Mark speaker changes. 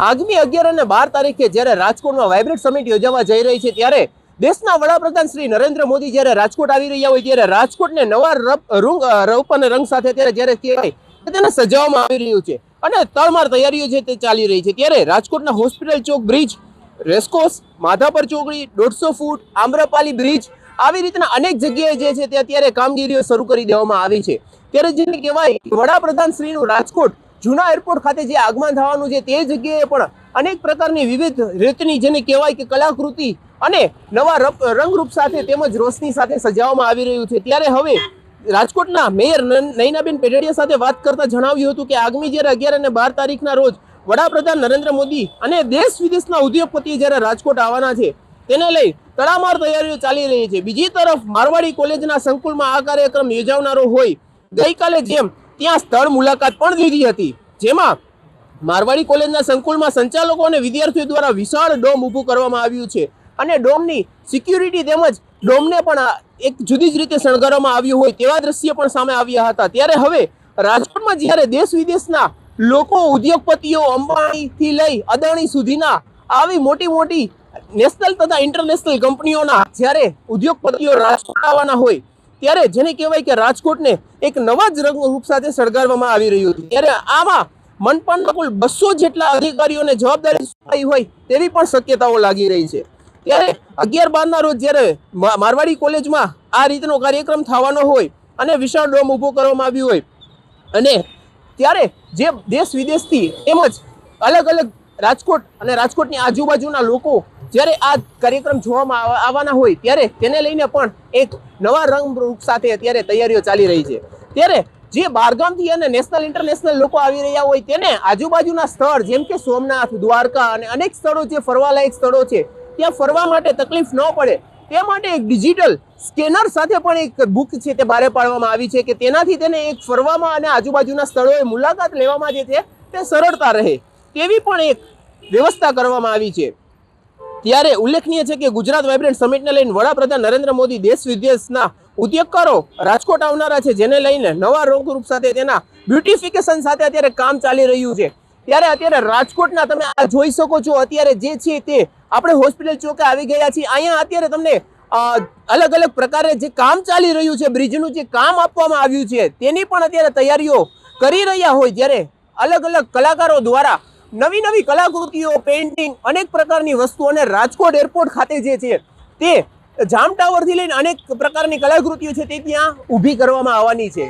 Speaker 1: આગામી અગિયાર અને બાર તારીખે જ્યારે રાજકોટમાં વાઇબ્રેટ સમિટ યોજાવા જઈ રહી છે, ત્યારે દેશના વડાપ્રધાન શ્રી નરેન્દ્ર મોદી જ્યારે રાજકોટ આવી રહ્યા હોય, ત્યારે રાજકોટને નવા રંગ રૂપ અને રંગ સાથે ત્યારે જ્યારે તેને સજાવવામાં આવી રહ્યું છે. અને તળમાર તૈયારીઓ છે તે ચાલી રહી છે, ત્યારે રાજકોટના હોસ્પિટલ ચોક બ્રિજ, રેસકોર્સ, માધાપર ચોકડી, દોઢસો ફૂટ, આમ્રપાલી બ્રિજ, આવી રીતના અનેક જગ્યાએ જે છે તે અત્યારે કામગીરીઓ શરૂ કરી દેવામાં આવી છે. ત્યારે જેને કહેવાય વડાપ્રધાન શ્રીનું રાજકોટ જૂના એરપોર્ટ ખાતે જે આગમન થવાનું છે તે જગ્યાએ પણ અનેક પ્રકારની વિવિધ રીતની જેને કહેવાય કે કલાકૃતિ અને નવા રપ- રંગરૂપ સાથે તેમજ રોશની સાથે સજાવવામાં આવી રહ્યું છે. ત્યારે હવે રાજકોટના મેયર નૈનાબેન પેઢડિયા સાથે વાત કરતા જણાવ્યું હતું કે આગામી જ્યારે અગિયાર અને બાર તારીખના રોજ વડાપ્રધાન નરેન્દ્ર મોદી અને દેશ વિદેશના ઉદ્યોગપતિ જ્યારે રાજકોટ આવવાના છે, તેને લઈ તડામાર તૈયારીઓ ચાલી રહી છે. બીજી તરફ મારવાડી કોલેજના સંકુલમાં આ કાર્યક્રમ યોજાવનારો હોય. ગઈકાલે જેમ ત્યાં સ્થળ મુલાકાત પણ લીધી હતી. જેમાં મારવાડી કોલેજના સંકુલમાં સંચાલકો અને વિદ્યાર્થીઓ દ્વારા વિશાળ ડોમ ઊભું કરવામાં આવ્યું છે. અને ડોમની સિક્યુરિટી તેમજ ડોમને પણ એક જુદી જ રીતે શણગારવામાં આવ્યું હોય તેવા દ્રશ્ય પણ સામે આવ્યા હતા. ત્યારે હવે રાજકોટમાં જ્યારે દેશ વિદેશના લોકો, ઉદ્યોગપતિઓ અંબાણીથી લઈ અદાણી સુધીના આવી મોટી મોટી નેશનલ તથા ઇન્ટરનેશનલ કંપનીઓના જ્યારે ઉદ્યોગપતિઓ રાજકોટ આવવાના હોય ત્યારે જેને કહેવાય કે રાજકોટને એક નવા જ રંગરૂપ સાથે શણગારવામાં આવી રહ્યું છે ત્યારે આમાં મનપાના કુલ બસો જેટલા અધિકારીઓને જવાબદારી સોંપાઈ હોય તેવી પણ શક્યતાઓ લાગી રહી છે. ત્યારે અગિયાર બારના રોજ જ્યારે મારવાડી કોલેજમાં આ રીતનો કાર્યક્રમ થવાનો હોય અને વિશાળ ડોમ ઊભો કરવામાં આવ્યું હોય અને ત્યારે જે દેશ વિદેશથી તેમજ અલગ અલગ રાજકોટ અને રાજકોટની આજુબાજુના લોકો જ્યારે આ કાર્યક્રમ જોવામાં આવા- આવવાના હોય, ત્યારે તેને લઈને પણ એક નવા રંગરૂપ સાથે અત્યારે તૈયારીઓ ચાલી રહી છે. ત્યારે જે બહારગામથી અને નેશનલ ઇન્ટરનેશનલ લોકો આવી રહ્યા હોય તેને આજુબાજુના સ્થળ, જેમ કે સોમનાથ, દ્વારકા અને અનેક સ્થળો જે ફરવાલાયક સ્થળો છે, ત્યાં ફરવા માટે તકલીફ ન પડે. તે માટે એક ડિજિટલ સ્કેનર સાથે પણ એક બુક છે તે બહાર પાડવામાં આવી છે કે તેનાથી તેને એક ફરવામાં અને આજુબાજુના સ્થળોએ મુલાકાત લેવામાં જે છે તે સરળતા રહે. તેવી પણ એક વ્યવસ્થા કરવામાં આવી છે. ત્યારે ઉલ્લેખનીય છે કે ગુજરાત વાઇબ્રન્ટ સમિટને લઈને વડાપ્રધાન નરેન્દ્ર મોદી દેશ વિદેશના ઉદ્યોગકારો રાજકોટ આવનારા છે, જેને લઈને નવા રોગરૂપ સાથે તેના બ્યુટિફિકેશન સાથે અત્યારે કામ ચાલી રહ્યું છે. ત્યારે અત્યારે રાજકોટના તમે આ જોઈ શકો છો, અત્યારે જે છે તે આપણે હોસ્પિટલ ચોકે આવી ગયા છીએ. અહીંયા અત્યારે તમને અલગ અલગ પ્રકારે જે કામ ચાલી રહ્યું છે, બ્રિજનું જે કામ આપવામાં આવ્યું છે, તેની પણ અત્યારે તૈયારીઓ કરી રહ્યા હોય, જ્યારે અલગ અલગ કલાકારો દ્વારા નવી નવી કલાકૃતિઓ પેઇન્ટિંગ અનેક પ્રકારની વસ્તુઓને રાજકોટ એરપોર્ટ ખાતે જે છે તે જામ ટાવરથી લઈને અનેક પ્રકારની કલાકૃતિઓ છે તે ત્યાં ઊભી કરવામાં આવવાની છે.